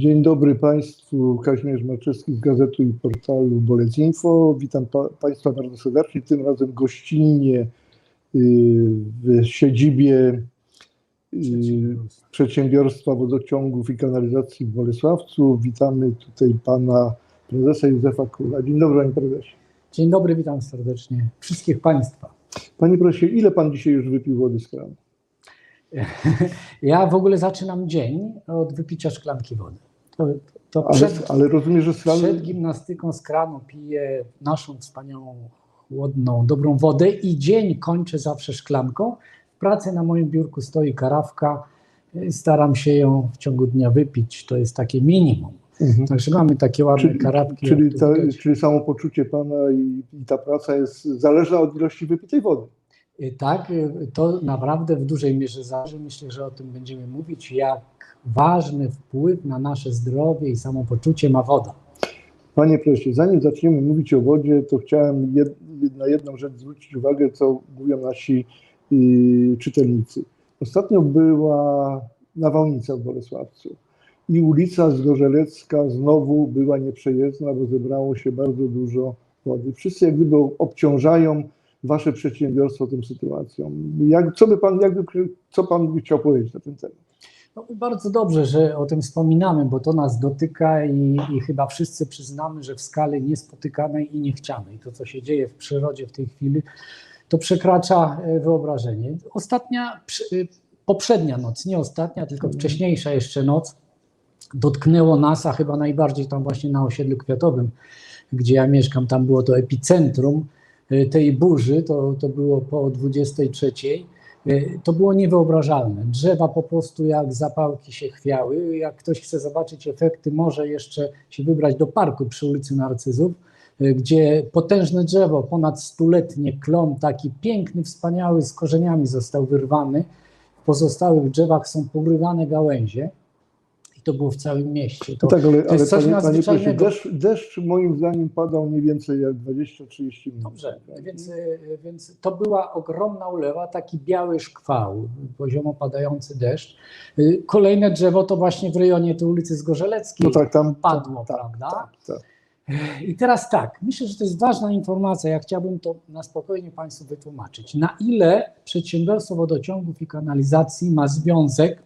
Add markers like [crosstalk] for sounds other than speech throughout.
Dzień dobry Państwu, Kazimierz Marczewski z Gazety i portalu Bolec Info. Witam pa, Państwa bardzo serdecznie, tym razem gościnnie y, w siedzibie y, Przedsiębiorstwa Wodociągów i Kanalizacji w Bolesławcu. Witamy tutaj Pana Prezesa Józefa Kula. Dzień dobry Panie Prezesie. Dzień dobry, witam serdecznie wszystkich Państwa. Panie Prezesie, ile Pan dzisiaj już wypił wody z kranu? [laughs] Ja w ogóle zaczynam dzień od wypicia szklanki wody. To, Ale, przed, ale rozumiem, że z kranu... przed gimnastyką z kranu piję naszą wspaniałą, chłodną, dobrą wodę i dzień kończę zawsze szklanką. W pracy na moim biurku stoi karawka. Staram się ją w ciągu dnia wypić. To jest takie minimum. Mhm. Także mamy takie ładne Czyli, karawki. czyli, ta, czyli samopoczucie Pana i, i ta praca jest zależna od ilości wypitej wody. Y, Tak, y, to naprawdę w dużej mierze zależy. Myślę, że o tym będziemy mówić, jak ważny wpływ na nasze zdrowie i samopoczucie ma woda. Panie prezesie, zanim zaczniemy mówić o wodzie, to chciałem jed, na jedną rzecz zwrócić uwagę, co mówią nasi y, czytelnicy. Ostatnio była nawałnica w Bolesławcu i ulica Zgorzelecka znowu była nieprzejezdna, bo zebrało się bardzo dużo wody. Wszyscy jak gdyby obciążają wasze przedsiębiorstwo tą sytuacją. Jak, co by pan, jakby, co pan by chciał powiedzieć na ten temat? No, bardzo dobrze, że o tym wspominamy, bo to nas dotyka i, i chyba wszyscy przyznamy, że w skali niespotykanej i niechcianej to, co się dzieje w przyrodzie w tej chwili, to przekracza e, wyobrażenie. Ostatnia, y, poprzednia noc, nie ostatnia, tylko Mhm. wcześniejsza jeszcze noc, dotknęło nas, a chyba najbardziej tam właśnie na osiedlu kwiatowym, gdzie ja mieszkam, tam było to epicentrum tej burzy, to, to było po 23. Y, To było niewyobrażalne. Drzewa po prostu jak zapałki się chwiały. Jak ktoś chce zobaczyć efekty, może jeszcze się wybrać do parku przy ulicy Narcyzów, y, gdzie potężne drzewo, ponad stuletnie, klon taki piękny, wspaniały, z korzeniami został wyrwany. W pozostałych drzewach są porywane gałęzie. I to było w całym mieście. To, tak, ale, to ale jest coś panie, panie nadzwyczajnego. deszcz, deszcz moim zdaniem padał nie więcej jak 20-30 minut. Dobrze, więc, y, więc to była ogromna ulewa, taki biały szkwał, poziomo padający deszcz. Y, Kolejne drzewo to właśnie w rejonie tej ulicy Zgorzeleckiej No tak, tam padło, tak, prawda? Tak, tak. I teraz tak, myślę, że to jest ważna informacja, ja chciałbym to na spokojnie Państwu wytłumaczyć. Na ile przedsiębiorstwo wodociągów i kanalizacji ma związek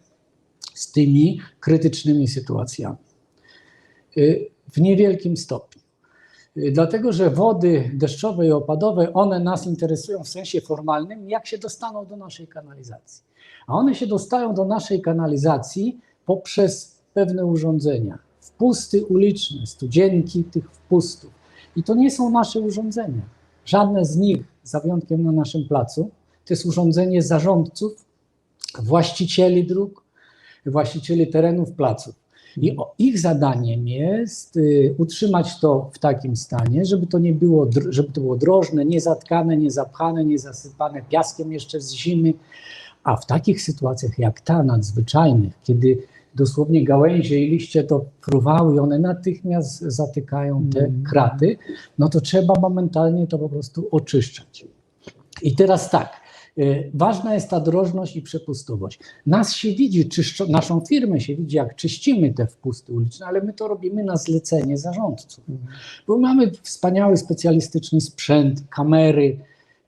z tymi krytycznymi sytuacjami? Y, W niewielkim stopniu. Y, Dlatego, że wody deszczowe i opadowe, one nas interesują w sensie formalnym, jak się dostaną do naszej kanalizacji. A one się dostają do naszej kanalizacji poprzez pewne urządzenia. Wpusty uliczne, studzienki tych wpustów. I to nie są nasze urządzenia. Żadne z nich, za wyjątkiem na naszym placu, to jest urządzenie zarządców, właścicieli dróg, właścicieli terenów placów. I ich zadaniem jest y, utrzymać to w takim stanie, żeby to nie było, żeby to było drożne, nie zatkane, nie zapchane, nie zasypane piaskiem jeszcze z zimy. A w takich sytuacjach jak ta nadzwyczajnych, kiedy dosłownie gałęzie i liście to fruwały i one natychmiast zatykają te Mhm. kraty, no to trzeba momentalnie to po prostu oczyszczać. I teraz tak, ważna jest ta drożność i przepustowość. Nas się widzi, czyszczo, naszą firmę się widzi, jak czyścimy te wpusty uliczne, ale my to robimy na zlecenie zarządców. Bo mamy wspaniały specjalistyczny sprzęt, kamery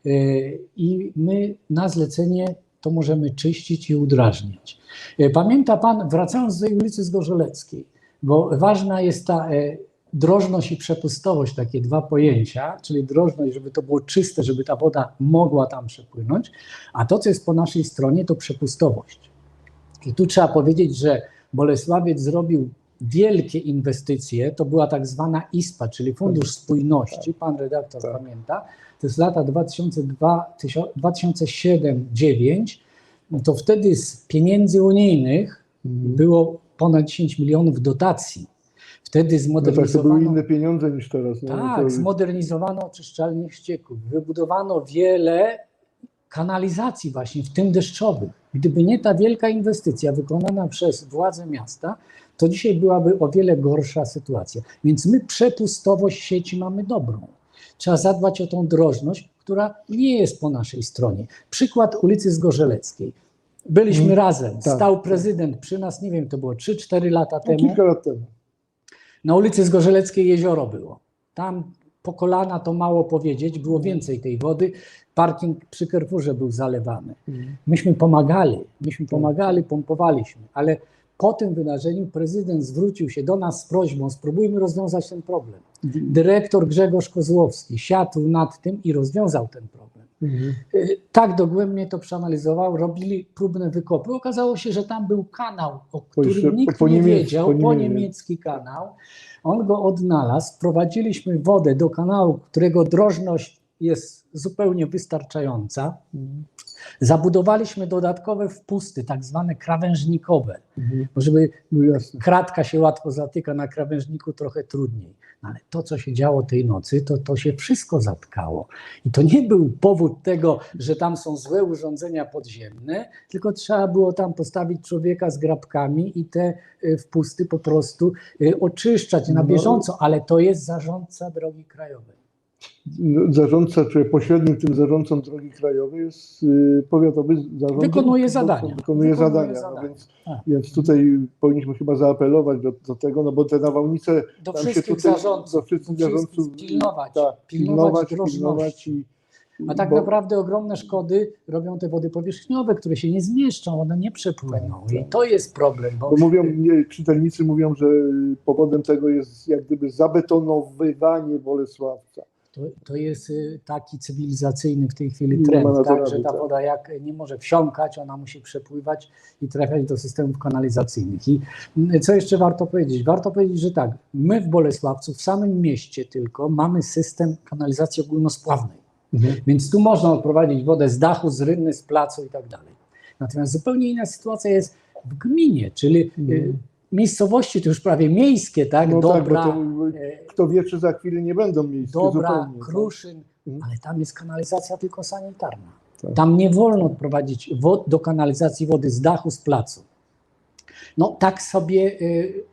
y, i my na zlecenie to możemy czyścić i udrażniać. Y, Pamięta Pan, wracając do tej ulicy Zgorzeleckiej, bo ważna jest ta e, drożność i przepustowość, takie dwa pojęcia, czyli drożność, żeby to było czyste, żeby ta woda mogła tam przepłynąć, a to, co jest po naszej stronie, to przepustowość. I tu trzeba powiedzieć, że Bolesławiec zrobił wielkie inwestycje, to była tak zwana ISPA, czyli Fundusz Spójności, pan redaktor Tak. pamięta, to jest lata 2007-2009, no to wtedy z pieniędzy unijnych było ponad 10 milionów dotacji. Wtedy No tak, to były zmodernizowano... inne pieniądze niż teraz. No, Tak, to, zmodernizowano oczyszczalnie ścieków, wybudowano wiele kanalizacji właśnie, w tym deszczowych. Gdyby nie ta wielka inwestycja wykonana przez władze miasta, to dzisiaj byłaby o wiele gorsza sytuacja. Więc my przepustowość sieci mamy dobrą. Trzeba zadbać o tą drożność, która nie jest po naszej stronie. Przykład ulicy Zgorzeleckiej. Byliśmy Mm, razem. tak. Stał prezydent przy nas, nie wiem, to było 3-4 lata No, temu. kilka lat temu. Na ulicy Zgorzeleckiej jezioro było. Tam po kolana to mało powiedzieć, było więcej tej wody. Parking przy Carrefourze był zalewany. Myśmy pomagali, myśmy pomagali, pompowaliśmy, ale po tym wydarzeniu prezydent zwrócił się do nas z prośbą, spróbujmy rozwiązać ten problem. Dyrektor Grzegorz Kozłowski siadł nad tym i rozwiązał ten problem. Mhm. Y, Tak dogłębnie to przeanalizował, robili próbne wykopy. Okazało się, że tam był kanał, o którym nikt nie wiedział, po po niemiec- niemiecki kanał. On go odnalazł, wprowadziliśmy wodę do kanału, którego drożność jest zupełnie wystarczająca. Mhm. Zabudowaliśmy dodatkowe wpusty, tak zwane krawężnikowe, Mhm. bo żeby No kratka się łatwo zatyka, na krawężniku trochę trudniej. No ale to, co się działo tej nocy, to, to się wszystko zatkało. I to nie był powód tego, że tam są złe urządzenia podziemne, tylko trzeba było tam postawić człowieka z grabkami i te y, wpusty po prostu y, oczyszczać na No. bieżąco, ale to jest zarządca drogi krajowej. Zarządca, czy pośrednim tym zarządcą drogi krajowej jest y, powiatowy zarząd. Wykonuje zadania. Wykonuje, Wykonuje zadania. zadania. No więc, więc tutaj powinniśmy chyba zaapelować do, do tego, no bo te nawałnice Do tam się wszystkich tutaj, zarządców, do wszystkich zarządców pilnować, tak, pilnować pilnować, pilnować drożności. i, A tak bo- naprawdę ogromne szkody robią te wody powierzchniowe, które się nie zmieszczą, one nie przepłyną. Tak, I tak. to jest problem, bo Bo mówią, nie, czytelnicy mówią, że powodem tego jest jak gdyby zabetonowywanie Bolesławca. To, to jest y, taki cywilizacyjny w tej chwili trend, tak, że ta tak. woda jak nie może wsiąkać, ona musi przepływać i trafiać do systemów kanalizacyjnych. I mm, co jeszcze warto powiedzieć? Warto powiedzieć, że tak, my w Bolesławcu, w samym mieście tylko mamy system kanalizacji ogólnospławnej. Więc tu można odprowadzić wodę z dachu, z rynny, z placu i tak dalej. Natomiast zupełnie inna sytuacja jest w gminie, czyli y, Mhm. Miejscowości, to już prawie miejskie, tak? No tak, Dobra, to, e, kto wie, czy za chwilę nie będą miejsce Dobra, zupełnie. tak? Kruszyn, Mhm. ale tam jest kanalizacja tylko sanitarna. Tak. Tam nie wolno odprowadzić wod, do kanalizacji wody z dachu, z placu. No tak sobie y,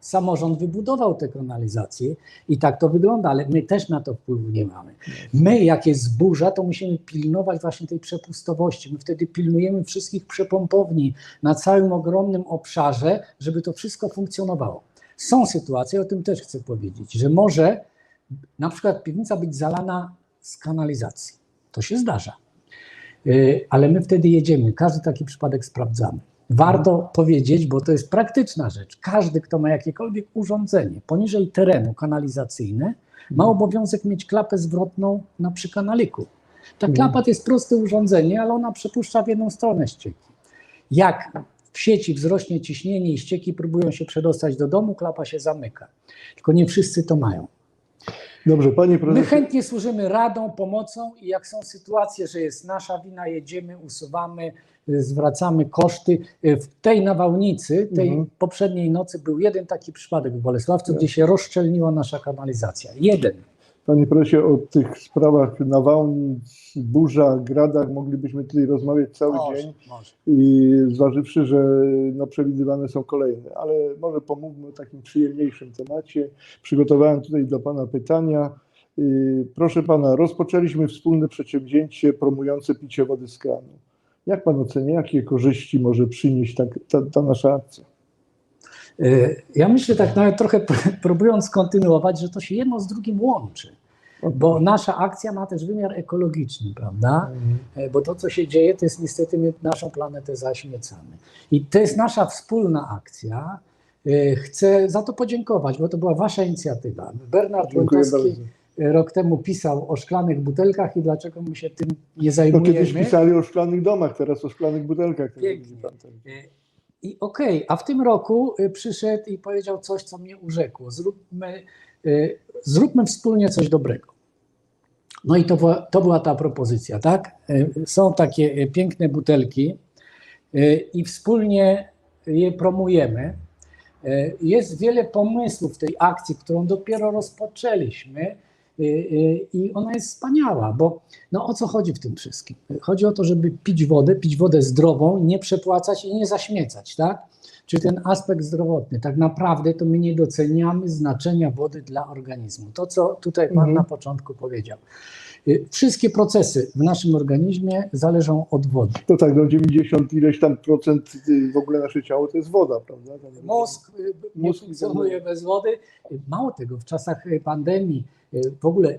samorząd wybudował tę kanalizację i tak to wygląda, ale my też na to wpływu nie mamy. My, jak jest burza, to musimy pilnować właśnie tej przepustowości. My wtedy pilnujemy wszystkich przepompowni na całym ogromnym obszarze, żeby to wszystko funkcjonowało. Są sytuacje, o tym też chcę powiedzieć, że może na przykład piwnica być zalana z kanalizacji. To się zdarza. Yy, Ale my wtedy jedziemy, każdy taki przypadek sprawdzamy. Warto powiedzieć, bo to jest praktyczna rzecz. Każdy, kto ma jakiekolwiek urządzenie poniżej terenu kanalizacyjne, ma obowiązek mieć klapę zwrotną na przykanaliku. Ta Mhm. klapa to jest proste urządzenie, ale ona przepuszcza w jedną stronę ścieki. Jak w sieci wzrośnie ciśnienie i ścieki próbują się przedostać do domu, klapa się zamyka. Tylko nie wszyscy to mają. Dobrze, panie My prezesie. chętnie służymy radą, pomocą i jak są sytuacje, że jest nasza wina, jedziemy, usuwamy, zwracamy koszty. Y, W tej nawałnicy, tej Mhm. poprzedniej nocy był jeden taki przypadek w Bolesławcu, Tak. gdzie się rozszczelniła nasza kanalizacja. Jeden. Panie prezesie, o tych sprawach nawałnic, burzach, gradach moglibyśmy tutaj rozmawiać cały Może, dzień, może. i zważywszy, że no, przewidywane są kolejne, ale może pomówmy o takim przyjemniejszym temacie. Przygotowałem tutaj dla Pana pytania. Yy, Proszę Pana, rozpoczęliśmy wspólne przedsięwzięcie promujące picie wody z kranu. Jak Pan ocenia, jakie korzyści może przynieść ta, ta, ta nasza akcja? Y, Ja myślę tak nawet trochę próbując kontynuować, że to się jedno z drugim łączy. Bo nasza akcja ma też wymiar ekologiczny, prawda? E, Bo to, co się dzieje, to jest niestety my naszą planetę zaśmiecamy. I to jest nasza wspólna akcja. E, Chcę za to podziękować, bo to była Wasza inicjatywa. Bernard Łętowski rok temu pisał o szklanych butelkach i dlaczego my się tym nie No zajmujemy. kiedyś pisali o szklanych domach, teraz o szklanych butelkach. I okej, a w tym roku y, przyszedł i powiedział coś, co mnie urzekło. Zróbmy, y, zróbmy wspólnie coś dobrego. No i to była, to była ta propozycja, tak? Y, Są takie piękne butelki i wspólnie je promujemy. Jest wiele pomysłów w tej akcji, którą dopiero rozpoczęliśmy i ona jest wspaniała, bo no o co chodzi w tym wszystkim? Chodzi o to, żeby pić wodę, pić wodę zdrową, nie przepłacać i nie zaśmiecać, tak? czy ten aspekt zdrowotny. Tak naprawdę to my nie doceniamy znaczenia wody dla organizmu. To, co tutaj Pan Mhm. na początku powiedział. Y, Wszystkie procesy w naszym organizmie zależą od wody. To tak, no 90 ileś tam procent y, w ogóle nasze ciało to jest woda, prawda? Tam- Mózg y, nie Mózg funkcjonuje bez wody. Y, Mało tego, w czasach y, pandemii y, w ogóle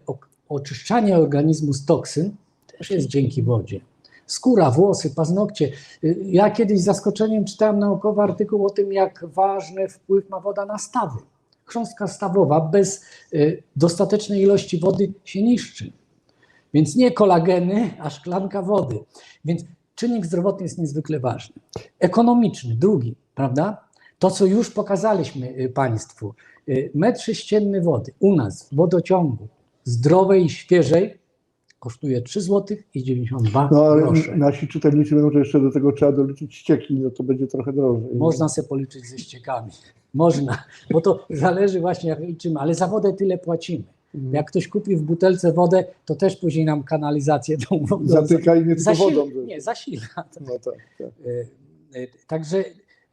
oczyszczanie organizmu z toksyn też jest dzięki wodzie. Skóra, włosy, paznokcie. Y, Ja kiedyś z zaskoczeniem czytałem naukowy artykuł o tym, jak ważny wpływ ma woda na stawy. Chrząstka stawowa bez y, dostatecznej ilości wody się niszczy. Więc nie kolageny, a szklanka wody. Więc czynnik zdrowotny jest niezwykle ważny. Ekonomiczny, drugi, prawda? To, co już pokazaliśmy y, Państwu. Y, Metr sześcienny wody u nas w wodociągu zdrowej i świeżej kosztuje 3 zł i 92 No ale grosze. nasi czytelnicy mówią, że jeszcze do tego trzeba doliczyć ścieki, no to będzie trochę drożej. Można sobie policzyć ze ściekami. Można, bo to zależy właśnie jak liczymy, ale za wodę tyle płacimy. Mhm. Jak ktoś kupi w butelce wodę, to też później nam kanalizację tą wodą [laughs] Zatyka i nie tylko wodą. Nie, zasila. [laughs] No tak, tak. Y, y, Także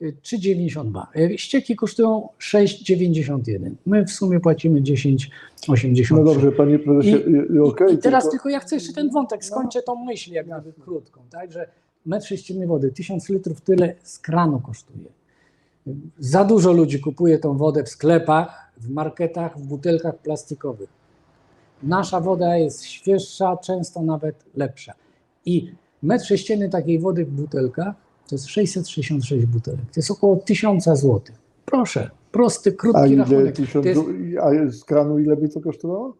y, 3,92. Y, Ścieki kosztują 6,91. My w sumie płacimy 10,83. No dobrze, panie prezesie, I- y, y. I teraz tylko- tylko ja chcę jeszcze ten wątek, skończę tą myśl jak gdyby krótką, tak, że metr sześcienny wody, 1000 litrów tyle z kranu kosztuje. Za dużo ludzi kupuje tą wodę w sklepach, w marketach, w butelkach plastikowych. Nasza woda jest świeższa, często nawet lepsza. I metr sześcienny takiej wody w butelkach to jest 666 butelek. To jest około 1000 zł. Proszę, prosty, A krótki ile rachunek. tysiąc, jest a z kranu ile by to kosztowało?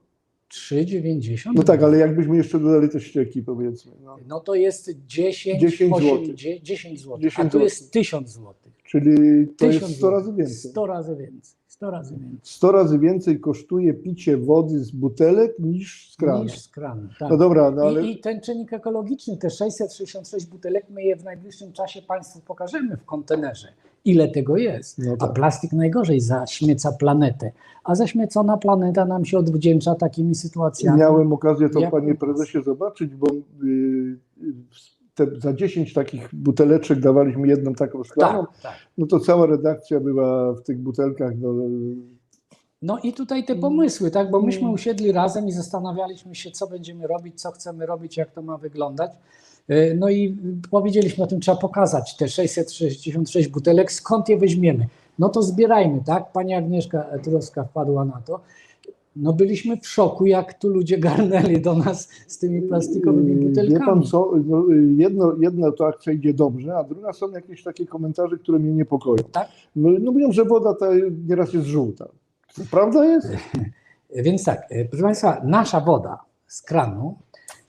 3,90. No tak, ale jakbyśmy jeszcze dodali te ścieki, powiedzmy. No. No to jest 10, 10 8, złotych. 10 zł. 10 A tu jest 1000 zł. Czyli to 1000 jest 100 razy więcej. 100 razy więcej. 100 razy więcej. 100 razy więcej kosztuje picie wody z butelek niż z kranu. Niż z kranu. Tak. No dobra, no ale I, I ten czynnik ekologiczny, te 666 butelek, my je w najbliższym czasie Państwu pokażemy w kontenerze. Ile tego jest? No A tak. plastik najgorzej zaśmieca planetę. A zaśmiecona planeta nam się odwdzięcza takimi sytuacjami. miałem okazję to, Jak panie prezesie, zobaczyć, bo y, te, za 10 takich buteleczek dawaliśmy jedną taką szklaną, Tak, tak. no to cała redakcja była w tych butelkach. No, No i tutaj te pomysły, tak, bo myśmy Mm. usiedli razem i zastanawialiśmy się, co będziemy robić, co chcemy robić, jak to ma wyglądać. E, No i powiedzieliśmy o tym, trzeba pokazać te 666 butelek, skąd je weźmiemy. No to zbierajmy, tak? Pani Agnieszka Turowska wpadła na to. No byliśmy w szoku, jak tu ludzie garnęli do nas z tymi plastikowymi Yy, Wie pan butelkami. co, no, y, jedno, jedna to akcja idzie dobrze, a druga są jakieś takie komentarze, które mnie niepokoją. Tak? No, no mówią, że woda ta nieraz jest żółta. Prawda jest? [laughs] Więc tak, e, proszę Państwa, nasza woda z kranu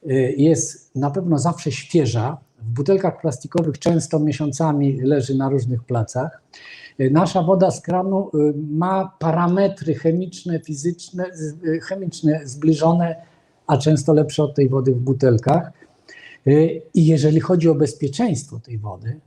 e, jest na pewno zawsze świeża. W butelkach plastikowych często miesiącami leży na różnych placach. E, Nasza woda z kranu e, ma parametry chemiczne, fizyczne, e, chemiczne zbliżone, a często lepsze od tej wody w butelkach. I jeżeli chodzi o bezpieczeństwo tej wody,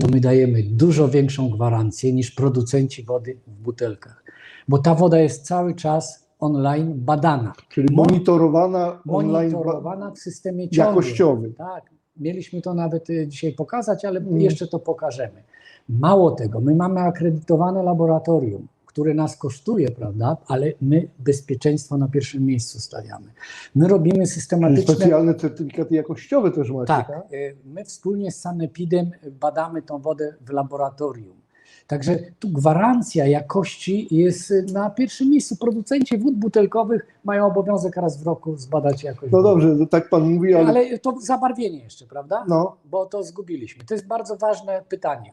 to my dajemy dużo większą gwarancję niż producenci wody w butelkach, bo ta woda jest cały czas online badana, Czyli Mo- monitorowana online monitorowana w systemie ciągłym. jakościowym. Tak, mieliśmy to nawet y, dzisiaj pokazać, ale Mm. jeszcze to pokażemy. Mało tego, my mamy akredytowane laboratorium, które nas kosztuje, prawda, ale my bezpieczeństwo na pierwszym miejscu stawiamy. My robimy systematyczne specjalne certyfikaty jakościowe też macie, tak? tak, y, my wspólnie z Sanepidem badamy tą wodę w laboratorium. Także tu gwarancja jakości jest y, na pierwszym miejscu. Producenci wód butelkowych mają obowiązek raz w roku zbadać jakość. No dobrze, tak pan mówi, ale, Ale to zabarwienie jeszcze, prawda? no, Bo to zgubiliśmy. To jest bardzo ważne pytanie.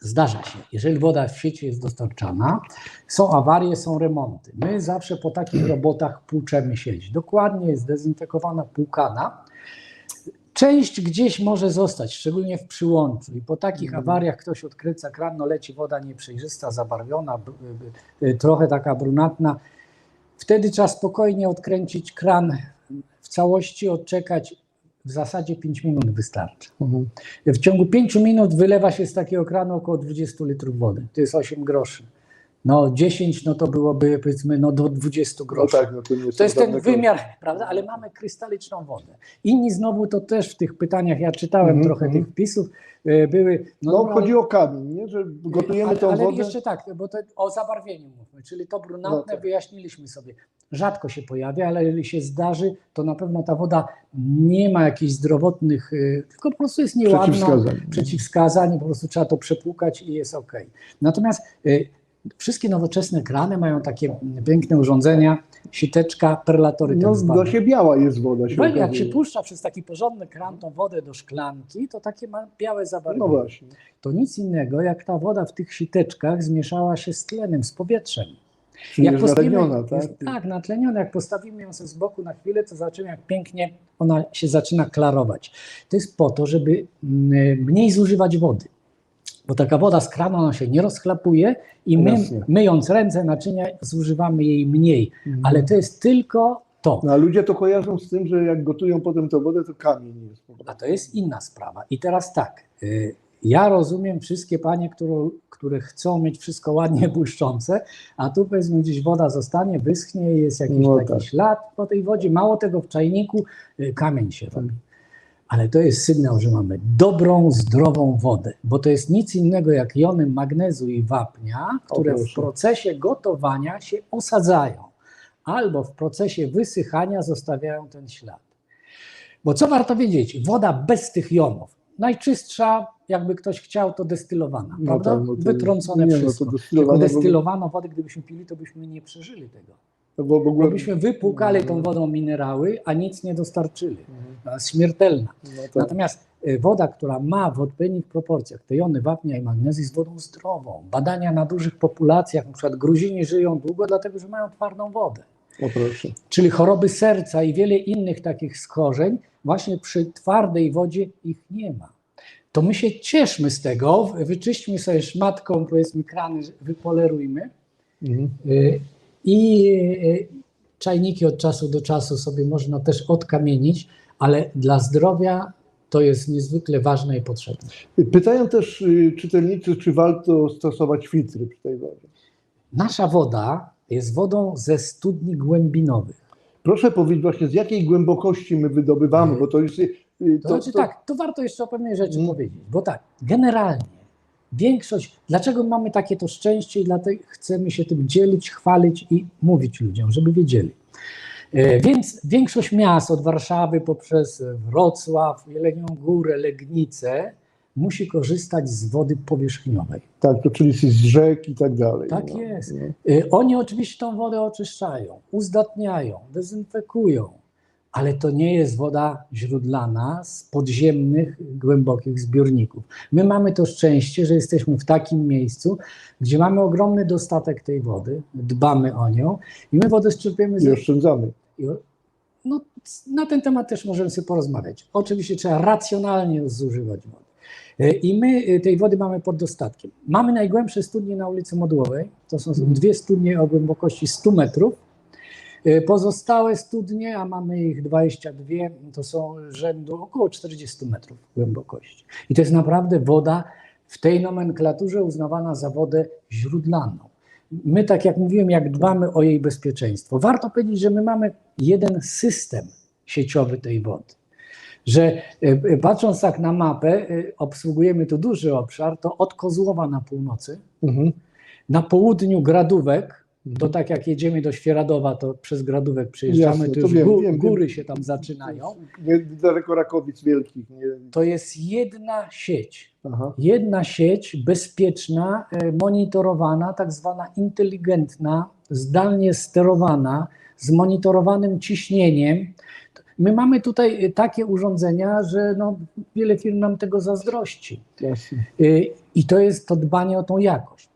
Zdarza się, jeżeli woda w sieci jest dostarczana, są awarie, są remonty. My zawsze po takich robotach płuczemy sieć. Dokładnie jest dezynfekowana, płukana. Część gdzieś może zostać, szczególnie w przyłączu. I po takich Mhm. awariach ktoś odkręca kran, no leci woda nieprzejrzysta, zabarwiona, b- trochę taka brunatna. Wtedy trzeba spokojnie odkręcić kran w całości, odczekać. W zasadzie 5 minut wystarczy. mhm. W ciągu 5 minut wylewa się z takiego kranu około 20 litrów wody. To jest 8 groszy. No 10 no to byłoby powiedzmy no do 20 No groszy. tak, no to To jest ten wymiar, prawda? Ale mamy krystaliczną wodę. Inni znowu to też w tych pytaniach, ja czytałem Mhm, trochę mhm. tych wpisów, e, były. No, dobra, chodzi o kamień, nie? że gotujemy ale, tą ale wodę. jeszcze tak, bo to o zabarwieniu mówmy, czyli to brunatne No tak. wyjaśniliśmy sobie. Rzadko się pojawia, ale jeżeli się zdarzy, to na pewno ta woda nie ma jakichś zdrowotnych, y, tylko po prostu jest nieładna, Przeciwwskazań. przeciwwskazań, po prostu trzeba to przepłukać i jest ok. Natomiast y, wszystkie nowoczesne krany mają takie piękne urządzenia, siteczka, perlatory No tak się biała jest woda. Się Bo jak się puszcza przez taki porządny kran tą wodę do szklanki, to takie ma białe zabarwienie No właśnie. to nic innego, jak ta woda w tych siteczkach zmieszała się z tlenem, z powietrzem. Czyli jest natleniona, tak? jest, tak, natleniona. Jak postawimy ją sobie z boku na chwilę, to zobaczymy, jak pięknie ona się zaczyna klarować. To jest po to, żeby mm, mniej zużywać wody. Bo taka woda z kranu ona się nie rozchlapuje i my, Jasne. myjąc ręce, naczynia, zużywamy jej mniej. Ale to jest tylko to. No, a ludzie to kojarzą z tym, że jak gotują potem tą wodę, to kamień jest. A to jest inna sprawa. I teraz tak, y, ja rozumiem wszystkie panie, które, które chcą mieć wszystko ładnie [laughs] błyszczące, a tu powiedzmy gdzieś woda zostanie, wyschnie, jest jakiś No taki tak. ślad po tej wodzie, mało tego w czajniku y, kamień się robi. Ale to jest sygnał, że mamy dobrą, zdrową wodę, bo to jest nic innego jak jony magnezu i wapnia, które w procesie gotowania się osadzają albo w procesie wysychania zostawiają ten ślad. Bo co warto wiedzieć? Woda bez tych jonów, najczystsza, jakby ktoś chciał, to destylowana, No prawda? tak, no to- Wytrącone nie, no to wszystko. destylowane Tylko destylowano wodę, gdybyśmy pili, to byśmy nie przeżyli tego. No bo w ogóle... Bo byśmy wypłukali tą wodą minerały, a nic nie dostarczyli. Ona jest śmiertelna. No tak. Natomiast y, woda, która ma w odpowiednich proporcjach te jony wapnia i magnezu, jest wodą zdrową. Badania na dużych populacjach, na przykład Gruzini żyją długo, dlatego że mają twardą wodę. O proszę. Czyli choroby serca i wiele innych takich schorzeń, właśnie przy twardej wodzie ich nie ma. To my się cieszmy z tego, wyczyśćmy sobie szmatką, powiedzmy, krany, wypolerujmy Mhm. Y, i y, czajniki od czasu do czasu sobie można też odkamienić, ale dla zdrowia to jest niezwykle ważne i potrzebne. Pytają też y, czytelnicy, czy warto stosować filtry przy tej wodzie. Nasza woda jest wodą ze studni głębinowych. Proszę powiedzieć właśnie, z jakiej głębokości my wydobywamy, bo to jest... y, To, znaczy tak, to warto jeszcze o pewnej rzeczy Mm. powiedzieć, bo tak, generalnie większość, dlaczego mamy takie to szczęście i dlatego chcemy się tym dzielić, chwalić i mówić ludziom, żeby wiedzieli. E, Więc większość miast od Warszawy poprzez Wrocław, Jelenią Górę, Legnicę musi korzystać z wody powierzchniowej. Tak, to czyli z rzek i tak dalej. Tak no. jest. No. Y, Oni oczywiście tą wodę oczyszczają, uzdatniają, dezynfekują, ale to nie jest woda źródlana z podziemnych, głębokich zbiorników. My mamy to szczęście, że jesteśmy w takim miejscu, gdzie mamy ogromny dostatek tej wody, dbamy o nią i my wodę czerpiemy I oszczędzamy. No, na ten temat też możemy sobie porozmawiać. Oczywiście trzeba racjonalnie zużywać wodę. E, I my e, tej wody mamy pod dostatkiem. Mamy najgłębsze studnie na ulicy Modułowej. To są Mhm. dwie studnie o głębokości 100 metrów. E, Pozostałe studnie, a mamy ich 22, to są rzędu około 40 metrów głębokości. I to jest naprawdę woda w tej nomenklaturze uznawana za wodę źródlaną. My, tak jak mówiłem, jak dbamy o jej bezpieczeństwo. Warto powiedzieć, że my mamy jeden system sieciowy tej wody. Że e, e, patrząc tak na mapę, obsługujemy tu duży obszar, to od Kozłowa na północy, Mhm. na południu Gradówek, to tak jak jedziemy do Świeradowa, to przez Gradówek przyjeżdżamy, Jasne, to już wiem, gó- wiem, góry się tam zaczynają. Nie daleko Rakowic Wielkich. Nie. To jest jedna sieć. Aha. jedna sieć bezpieczna, e, monitorowana, tak zwana inteligentna, zdalnie sterowana, z monitorowanym ciśnieniem. My mamy tutaj e, takie urządzenia, że no, wiele firm nam tego zazdrości. Jasne. Y, I to jest to dbanie o tą jakość.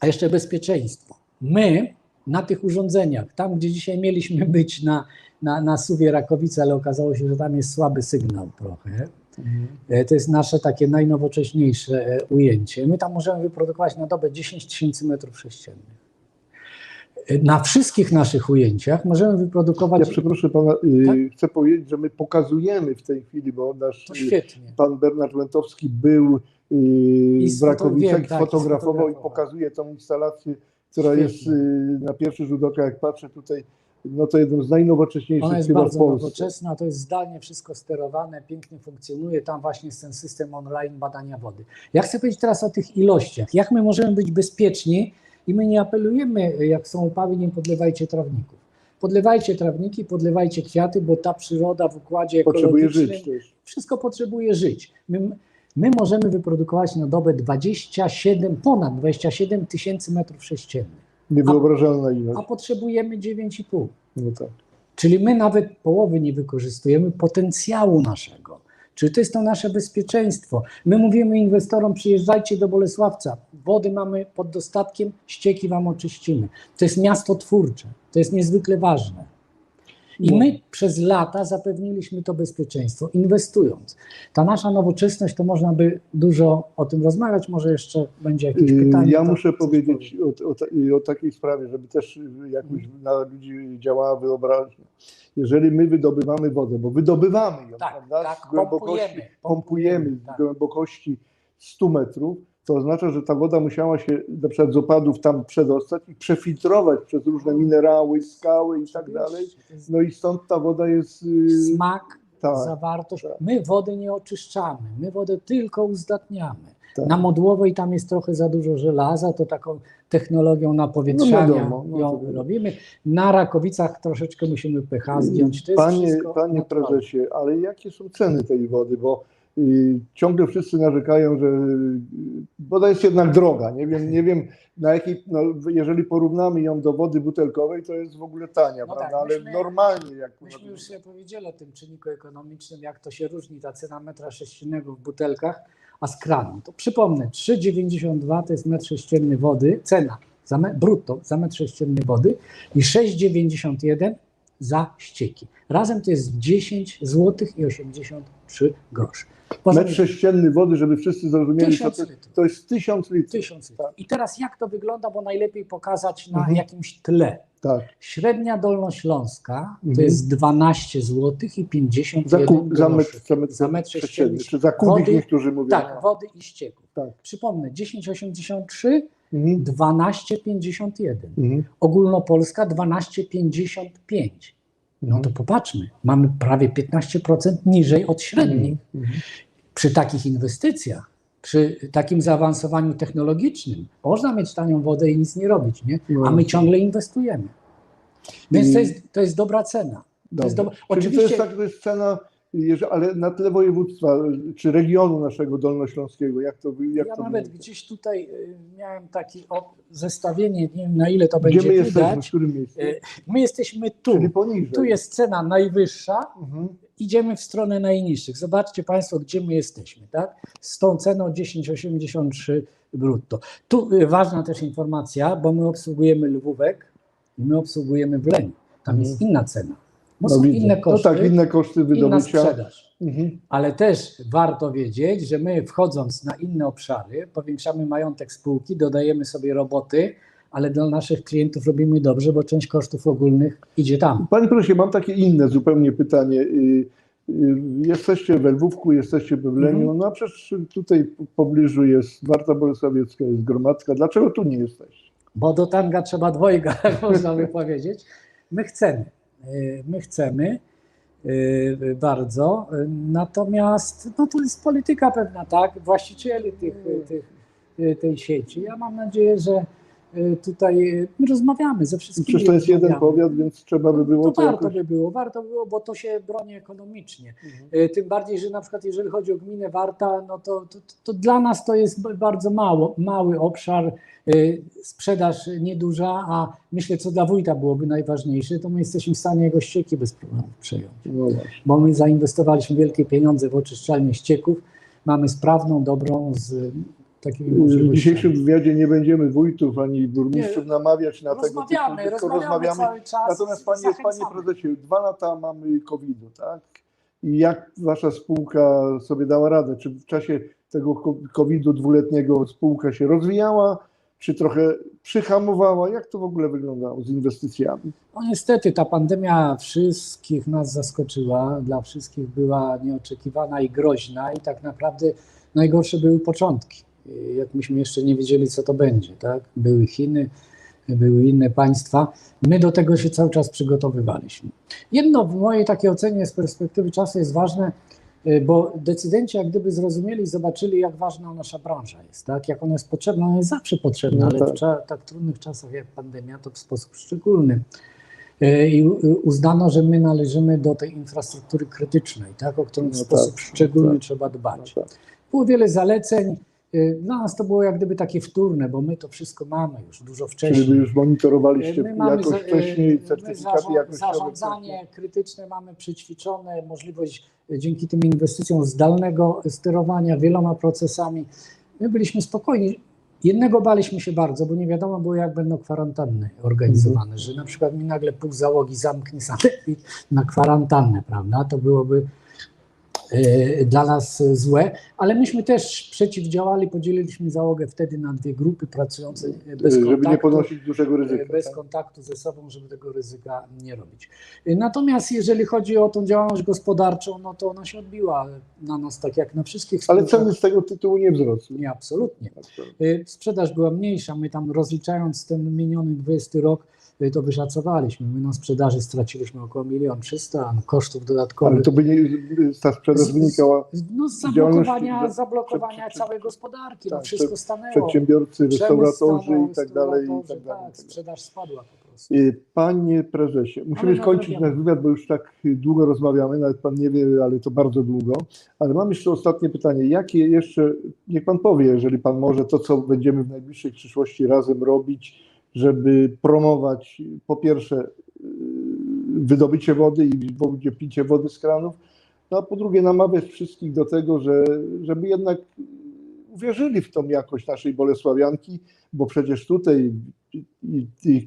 A jeszcze bezpieczeństwo. My na tych urządzeniach, tam gdzie dzisiaj mieliśmy [laughs] być na, na, na Suwie Rakowice, ale okazało się, że tam jest słaby sygnał trochę. E, To jest nasze takie najnowocześniejsze e, ujęcie. My tam możemy wyprodukować na dobę 10 tysięcy metrów sześciennych. E, Na wszystkich naszych ujęciach możemy wyprodukować. Ja przeproszę pana, Tak? chcę powiedzieć, że my pokazujemy w tej chwili, bo nasz pan Bernard Lentowski był w Rakowicach, wiem, tak, sfotografował i pokazuje tą instalację która jest y, na pierwszy rzut oka, jak patrzę tutaj, no to jedną z najnowocześniejszych Ona jest chyba w bardzo Polsce. nowoczesna, to jest zdalnie wszystko sterowane, pięknie funkcjonuje. Tam właśnie jest ten system online badania wody. Ja chcę powiedzieć teraz o tych ilościach. Jak my możemy być bezpieczni i my nie apelujemy, jak są upały, nie podlewajcie trawników. Podlewajcie trawniki, podlewajcie kwiaty, bo ta przyroda w układzie Potrzebuje ekologicznym żyć też. wszystko potrzebuje żyć. My, my możemy wyprodukować na dobę 27, ponad 27 tysięcy metrów sześciennych, Niewyobrażalna ilość. a potrzebujemy 9,5. No tak. Czyli my nawet połowy nie wykorzystujemy potencjału naszego. Czyli to jest to nasze bezpieczeństwo. My mówimy inwestorom, przyjeżdżajcie do Bolesławca, wody mamy pod dostatkiem, ścieki wam oczyścimy. To jest miasto twórcze, to jest niezwykle ważne. I my przez lata zapewniliśmy to bezpieczeństwo, inwestując. Ta nasza nowoczesność, to można by dużo o tym rozmawiać, może jeszcze będzie jakieś Y, pytanie. Ja muszę powiedzieć o, o, o takiej sprawie, żeby też jakoś Mhm. na ludzi działała wyobraźnia. Jeżeli my wydobywamy wodę, bo wydobywamy ją, Tak, prawda, tak, z głębokości, pompujemy, pompujemy pompujemy, tak. głębokości 100 metrów, to oznacza, że ta woda musiała się na przykład z opadów tam przedostać i przefiltrować przez różne minerały, skały i tak dalej. No i stąd ta woda jest. y, Smak, tak, zawartość. tak. My wody nie oczyszczamy, my wodę tylko uzdatniamy. tak. Na Modłowej tam jest trochę za dużo żelaza, to taką technologią napowietrzania No wiadomo, no ją robimy. Na Rakowicach troszeczkę musimy pH zdjąć. To Panie, panie prezesie, ale jakie są ceny tej wody? Bo ciągle wszyscy narzekają, że woda jest jednak droga. Nie wiem, nie wiem na jakiej, no, jeżeli porównamy ją do wody butelkowej, to jest w ogóle tania, No prawda? tak, ale myśmy- normalnie jak Myśmy już sobie powiedzieli o tym czynniku ekonomicznym, jak to się różni ta cena metra sześciennego w butelkach, a z kranu. To przypomnę, 3,92 to jest metr sześcienny wody, cena za me, brutto za metr sześcienny wody i 6,91 za ścieki. Razem to jest 10 zł i 83 groszy. Poza metr sześcienny wody, żeby wszyscy zrozumieli, 1000 to, to jest tysiąc litrów. 1000 Tak. litrów. I teraz jak to wygląda, bo najlepiej pokazać na Mhm. jakimś tle. Tak. Średnia Dolnośląska to Mhm. jest 12 zł i 51 Za, ku, za, metr, groszy. za metr, Za metr sześcienny, sześcienny. czy za kubik Wody- niektórzy mówią. Tak, wody i ścieków. Tak. Przypomnę, 10,83, Mhm. 12,51. Mhm. Ogólnopolska 12,55. No to popatrzmy, mamy prawie 15% niżej od średniej. Mhm. Przy takich inwestycjach, przy takim zaawansowaniu technologicznym, można mieć tanią wodę i nic nie robić, nie? No. a my ciągle inwestujemy. Więc to jest, to jest dobra cena. To jest Dobra. Oczywiście to jest tak, to jest cena, ale na tle województwa, czy regionu naszego dolnośląskiego, jak to jak ja to nawet wygląda? gdzieś tutaj y, miałem takie zestawienie, nie wiem na ile to Gdzie będzie my jesteśmy, w widać. którym miejscu? Y, My jesteśmy tu. Tu jest cena najwyższa, Mhm. idziemy w stronę najniższych. Zobaczcie Państwo, gdzie my jesteśmy, tak? Z tą ceną 10,83 brutto. Tu y, ważna też informacja, bo my obsługujemy Lwówek i my obsługujemy Wleń. Tam jest inna cena, bo No są widzę. inne koszty, No tak, inne koszty inna wydobycia. sprzedaż. Mhm. Ale też warto wiedzieć, że my wchodząc na inne obszary, powiększamy majątek spółki, dodajemy sobie roboty, ale dla naszych klientów robimy dobrze, bo część kosztów ogólnych idzie tam. Panie profesorze, mam takie inne zupełnie pytanie. Y, y, Jesteście we Lwówku, jesteście we Wleniu, Mhm. no a przecież tutaj w pobliżu jest Warta Bolesławiecka, jest Gromadzka. Dlaczego tu nie jesteście? bo do tanga trzeba dwojga, [laughs] można by powiedzieć. My chcemy, my chcemy y, bardzo, natomiast no to jest polityka pewna, tak, właścicieli tych, tych, y, tej sieci. Ja mam nadzieję, że tutaj y, my rozmawiamy ze wszystkimi. Przecież to jest jeden powiat, więc trzeba by było To to warto jakoś... by było, warto by było, bo to się broni ekonomicznie. Mhm. Y, Tym bardziej, że na przykład jeżeli chodzi o gminę Warta, no to, to, to dla nas to jest bardzo mało, mały obszar, sprzedaż nieduża, a myślę, co dla wójta byłoby najważniejsze, to my jesteśmy w stanie jego ścieki bez problemu przejąć. No. Bo my zainwestowaliśmy wielkie pieniądze w oczyszczalnię ścieków, mamy sprawną, dobrą z takimi W dzisiejszym wywiadzie nie będziemy wójtów ani burmistrzów Nie, namawiać na tego Rozmawiamy, typu, tylko rozmawiamy, rozmawiamy. cały czas. Natomiast panie, panie prezesie, dwa lata mamy COVID-u, tak? I jak wasza spółka sobie dała radę? Czy w czasie tego COVID-u dwuletniego spółka się rozwijała, czy trochę przyhamowała? Jak to w ogóle wyglądało z inwestycjami? No niestety ta pandemia wszystkich nas zaskoczyła, dla wszystkich była nieoczekiwana i groźna i tak naprawdę najgorsze były początki. Jak myśmy jeszcze nie wiedzieli, co to będzie, tak? Były Chiny, były inne państwa. My do tego się cały czas przygotowywaliśmy. Jedno w mojej takiej ocenie z perspektywy czasu jest ważne, y, bo decydenci jak gdyby zrozumieli i zobaczyli, jak ważna nasza branża jest, tak? jak ona jest potrzebna, ona jest zawsze potrzebna, No ale w tak. tak trudnych czasach jak pandemia, to w sposób szczególny. Y, I uznano, że my należymy do tej infrastruktury krytycznej, tak? o którą w No sposób tak, szczególny tak. trzeba No dbać. tak. Było wiele zaleceń. Y, Dla nas to było jak gdyby takie wtórne, bo my to wszystko mamy już dużo Czyli wcześniej. wy już monitorowaliście My mamy jakoś za- wcześniej, certyfikaty zarza- jakościowe. Zarządzanie krytyczne mamy przećwiczone, możliwość y, dzięki tym inwestycjom zdalnego sterowania wieloma procesami. My byliśmy spokojni. Jednego baliśmy się bardzo, bo nie wiadomo było, jak będą kwarantanny organizowane, że na przykład mi nagle pół załogi zamknie sanepid na kwarantannę, prawda? To byłoby dla nas e, złe, ale myśmy też przeciwdziałali, podzieliliśmy załogę wtedy na dwie grupy pracujące e, bez żeby nie kontaktu ponosić dużego ryzyka. bez tak? kontaktu ze sobą, żeby tego ryzyka nie robić. Natomiast jeżeli chodzi o tą działalność gospodarczą, no to ona się odbiła na nas tak jak na wszystkich Ale ceny z tego tytułu nie wzrosły. Nie, absolutnie. Sprzedaż była mniejsza. My tam rozliczając ten miniony 20 rok, to wyszacowaliśmy. My na sprzedaży straciliśmy około 1 300 000, kosztów dodatkowych. Ale to by nie, ta sprzedaż Z- z- wynikała, No, z zablokowania, zablokowania przed- całej gospodarki. No, tak, wszystko stanęło. przedsiębiorcy, restauratorzy stanął, i tak dalej. I tak dalej. tak, sprzedaż spadła po prostu. Y, Panie prezesie, musimy skończyć nasz wywiad, bo już tak długo rozmawiamy, nawet pan nie wie, ale to bardzo długo. Ale mam jeszcze ostatnie pytanie. Jakie jeszcze, niech pan powie, jeżeli pan może, to co będziemy w najbliższej przyszłości razem robić, żeby promować po pierwsze y, wydobycie wody i picie wody z kranów, no a po drugie namawiać wszystkich do tego, że, żeby jednak uwierzyli w tą jakość naszej Bolesławianki, bo przecież tutaj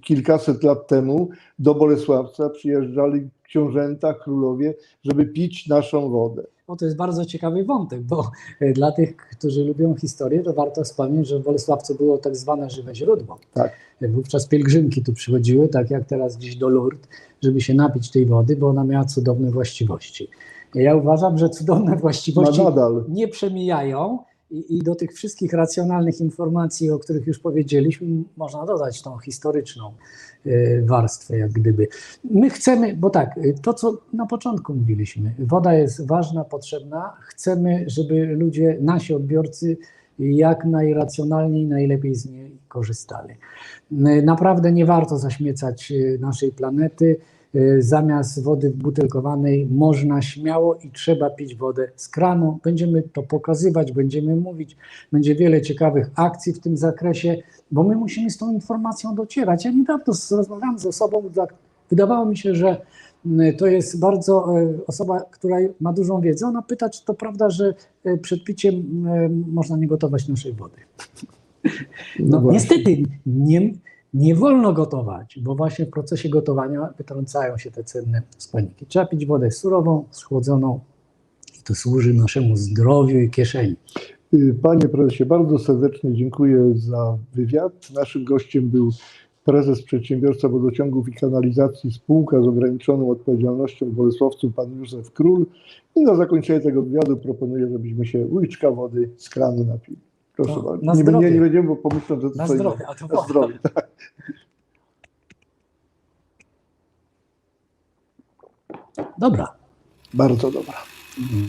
kilkaset lat temu do Bolesławca przyjeżdżali książęta, królowie, żeby pić naszą wodę. O, to jest bardzo ciekawy wątek, bo e, dla tych, którzy lubią historię, to warto wspomnieć, że w Bolesławcu było tak zwane żywe źródło. Tak. E, Wówczas pielgrzymki tu przychodziły, tak jak teraz gdzieś do Lourdes, żeby się napić tej wody, bo ona miała cudowne właściwości. Ja uważam, że cudowne właściwości nadal. nie przemijają i, i do tych wszystkich racjonalnych informacji, o których już powiedzieliśmy, można dodać tą historyczną e, warstwę, jak gdyby. My chcemy, bo tak, e, to co na początku mówiliśmy, woda jest ważna, potrzebna, chcemy, żeby ludzie, nasi odbiorcy jak najracjonalniej, najlepiej z niej korzystali. E, Naprawdę nie warto zaśmiecać naszej planety. E, Zamiast wody butelkowanej można śmiało i trzeba pić wodę z kranu. Będziemy to pokazywać, będziemy mówić, będzie wiele ciekawych akcji w tym zakresie, bo my musimy z tą informacją docierać. Ja niedawno rozmawiałam z osobą, dla, wydawało mi się, że mm, to jest bardzo e, osoba, która ma dużą wiedzę. Ona pyta, czy to prawda, że przed piciem można nie gotować naszej wody. No, właśnie. niestety nie, nie wolno gotować, bo właśnie w procesie gotowania wytrącają się te cenne składniki. Trzeba pić wodę surową, schłodzoną i to służy naszemu zdrowiu i kieszeni. Y, Panie prezesie, bardzo serdecznie dziękuję za wywiad. Naszym gościem był prezes Przedsiębiorstwa Wodociągów i Kanalizacji Spółka z ograniczoną odpowiedzialnością w Bolesławcu, pan Józef Król. I na zakończenie tego wywiadu proponuję, żebyśmy się łyczka wody z kranu napili. Proszę No, bardzo. nie, nie, zdrowie. nie będziemy, bo pomyślą, że to Na zdrowie, a to Na zdrowie, tak. Dobra. Bardzo dobra. Mhm.